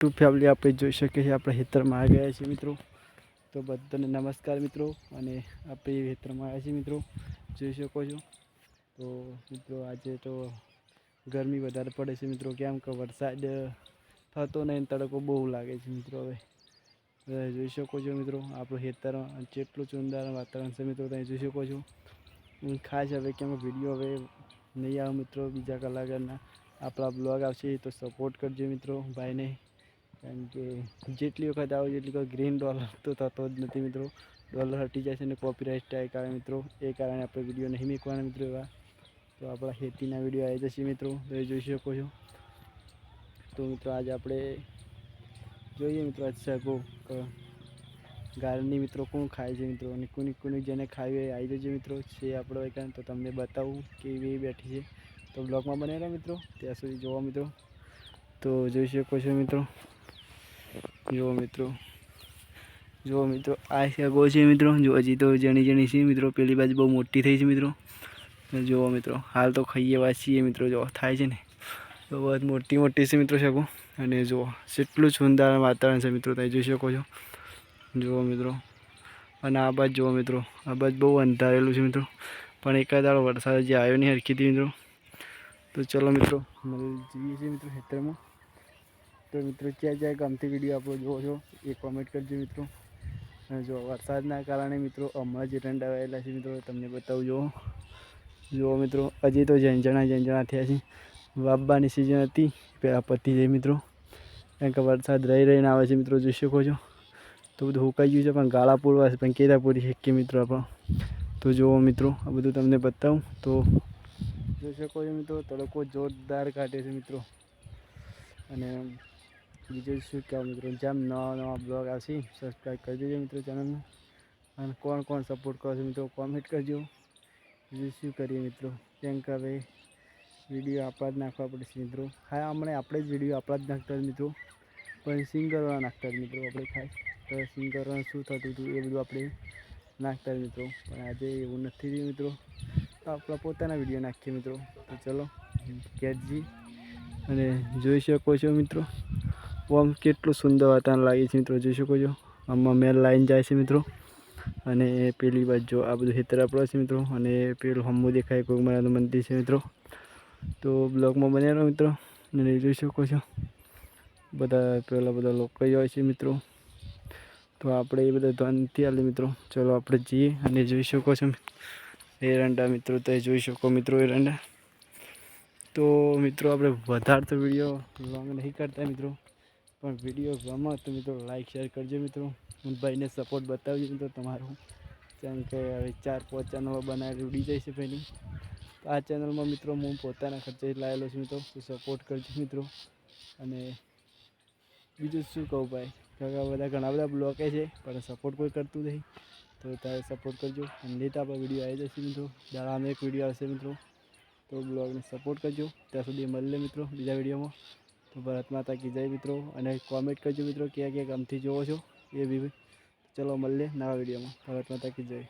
Two family આપણે જોઈ શકીએ છીએ, આપણા હેતરમાં આવી ગયા છીએ મિત્રો. તો બધાને નમસ્કાર મિત્રો, અને આપણે હેતરમાં આવ્યા છીએ મિત્રો. જોઈ શકો છો. તો મિત્રો આજે તો ગરમી વધારે પડે છે મિત્રો. કેમ કે વરસાદ થતો નહીં, તડકો બહુ લાગે છે મિત્રો હવે. હવે જોઈ શકો છો મિત્રો, આપણું ખેતર જેટલું ચુંદાર વાતાવરણ છે મિત્રો, તમે જોઈ શકો છો. ખાસ હવે કેમ વીડિયો હવે નહીં આવે મિત્રો, બીજા કલાકારના. આપણા બ્લોગ આવશે, તો સપોર્ટ કરજો મિત્રો, ભાઈને. કારણ કે જેટલી વખત આવો જેટલી વખત ગ્રીન ડોલર તો થતો જ નથી મિત્રો. ડોલર હટી જાય છે અને કોપીરાઇટ સ્ટ્રાઇક આવે મિત્રો. એ કારણે આપણે વીડિયો નહીં મૂકવાના મિત્રો એવા. તો આપણા ખેતીના વીડિયો આવી જશે મિત્રો. તો એ જોઈ શકો છો. તો મિત્રો આજે આપણે જોઈએ મિત્રો આજ સાહેબો ગાર્ડનની મિત્રો કોણ ખાય છે મિત્રો? અને કોની કોની જેને ખાવી આવી જજો મિત્રો. છે આપણો એકાંત તો તમને બતાવું કેવી બેઠી છે. તો બ્લોગમાં બનેલા મિત્રો. ત્યાં સુધી જોવા મિત્રો. તો જોઈ શકો છો મિત્રો. જુઓ મિત્રો. જુઓ મિત્રો, આ શેગો છે મિત્રો. જો હજી તો જણી જણી છે મિત્રો. પેલી બાજુ બહુ મોટી થઈ છે મિત્રો. જુઓ મિત્રો, હાલ તો ખાઈએ વાત છીએ મિત્રો. જો થાય છે ને. તો બહુ મોટી મોટી છે મિત્રો શકો. અને જુઓ કેટલું સુંદર વાતાવરણ છે મિત્રો, તમે જોઈ શકો છો. જુઓ મિત્રો. અને આ બાજુ જુઓ મિત્રો, આ બાજુ બહુ અંધારેલું છે મિત્રો. પણ એકાદ દાડો વરસાદ જે આવ્યો નહીં હરખીથી મિત્રો. તો ચલો મિત્રો મળી જઈએ છીએ મિત્રો ખેતરમાં. તો મિત્રો, ક્યાં જ્યાં ગમતી વીડિયો આપણો જોવો છો એ કોમેન્ટ કરજો મિત્રો. જો વરસાદના કારણે મિત્રો, હમણાં જ રંડા આવેલા છે મિત્રો, તમને બતાવું, જુઓ. જુઓ મિત્રો, હજી તો ઝંઝણા ઝંઝણા થયા છે. વાવવાની સિઝન હતી, પહેલાં પતી જાય મિત્રો. કારણ કે વરસાદ રહી રહીને આવે છે મિત્રો, જોઈ શકો છો. તો બધું હુકાઈ ગયું છે, પણ ગાળા પૂરવા છે, પણ કેરા પૂરી શકીએ મિત્રો આપણો. તો જુઓ મિત્રો, આ બધું તમને બતાવું. તો જોઈ શકો છો મિત્રો, તડકો જોરદાર કાઢે છે મિત્રો. અને બીજું શું કહેવા મિત્રો જેમ નવા નવા બ્લોગ આવશે સબસ્ક્રાઈબ કરી દેજો મિત્રો ચેનલને અને કોણ કોણ સપોર્ટ કરો છો મિત્રો કોમેન્ટ કરજો બીજું શું કરીએ મિત્રો કેમ કે હવે વીડિયો આપણા જ નાખવા પડશે મિત્રો હા હમણાં આપણે જ વીડિયો આપણા જ નાખતા મિત્રો પણ સિંગરવાળા નાખતા મિત્રો આપણે ખાસ તો સિંગરવાળા શું થતું હતું એ બધું આપણે નાખતા મિત્રો પણ આજે એવું નથી થયું મિત્રો તો આપણા પોતાના વીડિયો નાખીએ મિત્રો તો ચલો કેટજી અને જોઈ શકો છો મિત્રો આમ કેટલું સુંદર વાતાવરણ લાગે છે મિત્રો, જોઈ શકો છો. આમાં મેલ લાઈન જાય છે મિત્રો. અને પેલી બાજુ આ બધું ખેતર આપણો છે મિત્રો. અને પેલું હમ્મું દેખાય, કોઈ મારાનું મંદિર છે મિત્રો. તો બ્લોગમાં બન્યા રહો મિત્રો. અને જોઈ શકો છો. બધા પેલા બધા લોકો હોય છે મિત્રો. તો આપણે એ બધા ધ્યાન નથી મિત્રો. ચલો આપણે જઈએ અને જોઈ શકો છો. એરંડા મિત્રો, તો જોઈ શકો મિત્રો એરંડા તો મિત્રો, આપણે વધારે તો વીડિયો લોંગ નહીં કરતા મિત્રો. પણ વીડિયો ગમે તો મિત્રો લાઈક શેર કરજો મિત્રો. હું ભાઈને સપોર્ટ બતાવજો મિત્રો તમારો. કેમ કે હવે ચાર પાંચ ચેનલો બનાવી ઉડી જાય છે ભાઈની તો આ ચેનલમાં મિત્રો હું પોતાના ખર્ચે લાવેલો છું મિત્રો. તો સપોર્ટ કરજો મિત્રો. અને બીજું શું કહું ભાઈ? કારણ બધા ઘણા બધા બ્લોકે છે, પણ સપોર્ટ કોઈ કરતું નહીં. તો તારે સપોર્ટ કરજો. અને નહીં તો વીડિયો આવી જશે મિત્રો. દાડાનો એક વીડિયો આવશે મિત્રો. તો બ્લોગને સપોર્ટ કરજો. ત્યાં સુધી મળીએ મિત્રો બીજા વિડીયોમાં તો ભરત માતા કી જય મિત્રો અને કોમેન્ટ કરજો મિત્રો ક્યાં ક્યાં ગમથી જોવો છો એ બી. ચલો મળીએ નવા વિડીયોમાં. ભરત માતા કી જય.